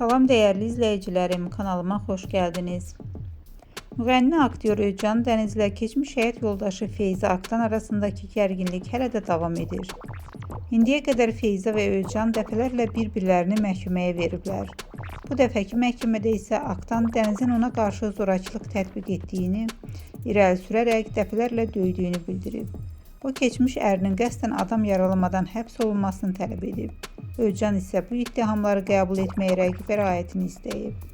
Salam değerli izleyicilerim, kanalıma hoş geldiniz. Müğənni aktyor Özcan Dənizlə keçmiş həyat yoldaşı Feyza Aktan arasındaki gərginlik hələ də davam edir. İndiyə qədər Feyza və Özcan dəfələrlə bir-birlərini məhkəməyə veriblər. Bu dəfəki məhkəmədə isə Aktan Dənizin ona qarşı zorakılıq tətbiq etdiyini, irəli sürərək dəfələrlə döydüyünü bildirib. O keçmiş ərinin qəsdən adam yaralamadan həbs olunmasını tələb edib. Özcan isə bu ittihamları qəbul etməyərək bəraətini istəyib.